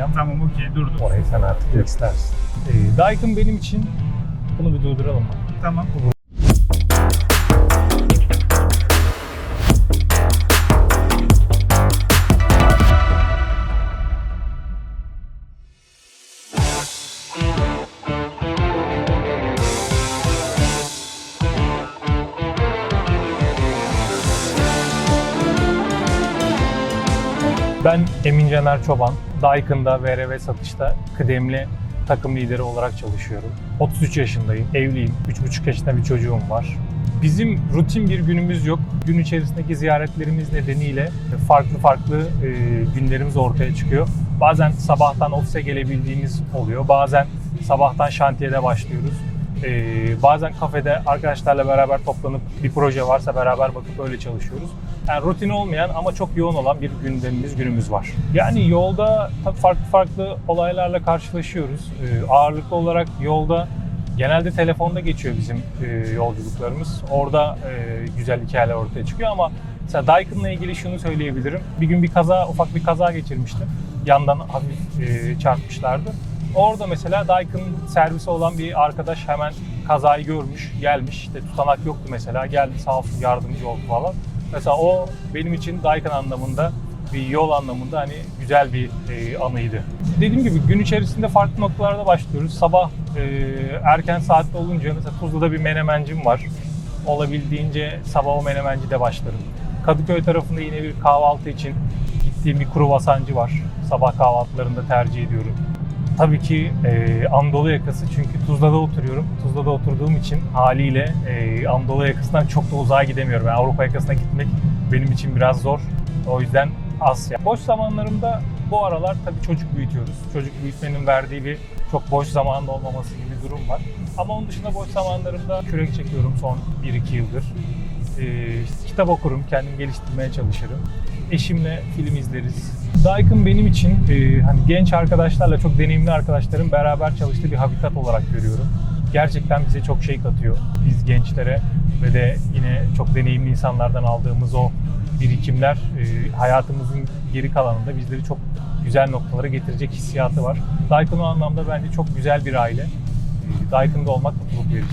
diyeceğim. Tamam okey durdum. Orayı sen artık istersin. Ee, Daikin benim için bunu bir durduralım? Tamam. Ben Emin Caner Çoban. Daikin'da VRV satışta kıdemli takım lideri olarak çalışıyorum. 33 yaşındayım, evliyim, 3,5 yaşında bir çocuğum var. Bizim rutin bir günümüz yok. Gün içerisindeki ziyaretlerimiz nedeniyle farklı farklı e, günlerimiz ortaya çıkıyor. Bazen sabahtan ofise gelebildiğimiz oluyor. Bazen sabahtan şantiyede başlıyoruz. Ee, bazen kafede arkadaşlarla beraber toplanıp bir proje varsa beraber bakıp öyle çalışıyoruz. Yani rutin olmayan ama çok yoğun olan bir gündemimiz, günümüz var. Yani yolda farklı farklı olaylarla karşılaşıyoruz. Ee, ağırlıklı olarak yolda genelde telefonda geçiyor bizim e, yolculuklarımız. Orada e, güzel hikayeler ortaya çıkıyor ama mesela Daikin'la ilgili şunu söyleyebilirim. Bir gün bir kaza, ufak bir kaza geçirmiştim. Yandan hafif e, çarpmışlardı. Orada mesela Daikin servisi olan bir arkadaş hemen kazayı görmüş, gelmiş. İşte tutanak yoktu mesela. Geldi sağ olsun yardımcı oldu falan. Mesela o benim için Daikin anlamında bir yol anlamında hani güzel bir e, anıydı. Dediğim gibi gün içerisinde farklı noktalarda başlıyoruz. Sabah e, erken saatte olunca mesela Tuzla'da bir menemencim var. Olabildiğince sabah o menemencide başlarım. Kadıköy tarafında yine bir kahvaltı için gittiğim bir kruvasancı var. Sabah kahvaltılarında tercih ediyorum. Tabii ki e, Anadolu yakası çünkü Tuzla'da oturuyorum. Tuzla'da oturduğum için haliyle e, Anadolu yakasından çok da uzağa gidemiyorum. Yani Avrupa yakasına gitmek benim için biraz zor. O yüzden Asya. Boş zamanlarımda bu aralar tabii çocuk büyütüyoruz. Çocuk büyütmenin verdiği bir çok boş zamanda olmaması gibi bir durum var. Ama onun dışında boş zamanlarımda kürek çekiyorum son 1-2 yıldır. Ee, kitap okurum, kendimi geliştirmeye çalışırım. Eşimle film izleriz. Daikin benim için e, hani genç arkadaşlarla, çok deneyimli arkadaşların beraber çalıştığı bir habitat olarak görüyorum. Gerçekten bize çok şey katıyor. Biz gençlere ve de yine çok deneyimli insanlardan aldığımız o birikimler e, hayatımızın geri kalanında bizleri çok güzel noktalara getirecek hissiyatı var. Daikin o anlamda bence çok güzel bir aile. E, Daikin'de olmak mutluluk verici.